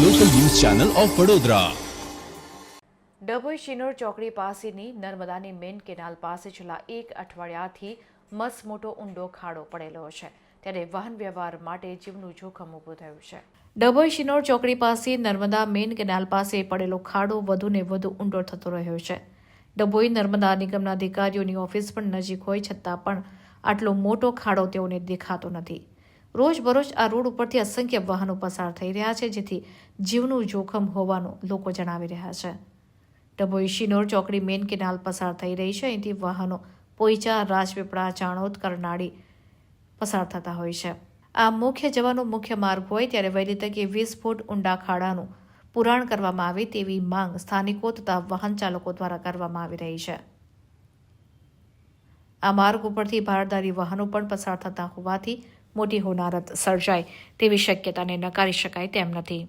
Channel of Vadodara. Dabhoi Sinor ચોકડી પાસેની નર્મદાની મેઇન કેનાલ પાસે છેલ્લા એક અઠવાડિયાથી મસમોટો ઊંડો ખાડો પડેલો છે. ત્યારે વાહન વ્યવહાર માટે જીવનું જોખમ ઊભું થયું છે. ડભોઈ શિનોર ચોકડી પાસે નર્મદા મેઇન કેનાલ પાસે પડેલો ખાડો વધુને વધુ ઊંડો થતો રહ્યો છે. ડભોઈ નર્મદા નિગમના અધિકારીઓની ઓફિસ પણ નજીક હોય છતાં પણ આટલો મોટો ખાડો તેઓને દેખાતો નથી. રોજબરોજ આ રોડ ઉપરથી અસંખ્ય વાહનો પસાર થઈ રહ્યા છે, જેથી જીવનું જોખમ હોવાનું લોકો જણાવી રહ્યા છે. ડભોઈ શિનોર ચોકડી મેન કેનાલ પસાર થઈ રહી છે, અહીંથી વાહનો પોઈચા, રાજપીપળા ચાણોદ કરનાળી પસાર થતા હોય છે. આ મુખ્ય જવાનો મુખ્ય માર્ગ હોય ત્યારે વહેલી તકે વીસ ફૂટ ઊંડા ખાડાનું પુરાણ કરવામાં આવે તેવી માંગ સ્થાનિકો તથા વાહન ચાલકો દ્વારા કરવામાં આવી રહી છે. આ માર્ગ ઉપરથી ભારદારી વાહનો પણ પસાર થતા હોવાથી મોટી હોનારત સર્જાય તેવી શક્યતાને નકારી શકાય તેમ નથી.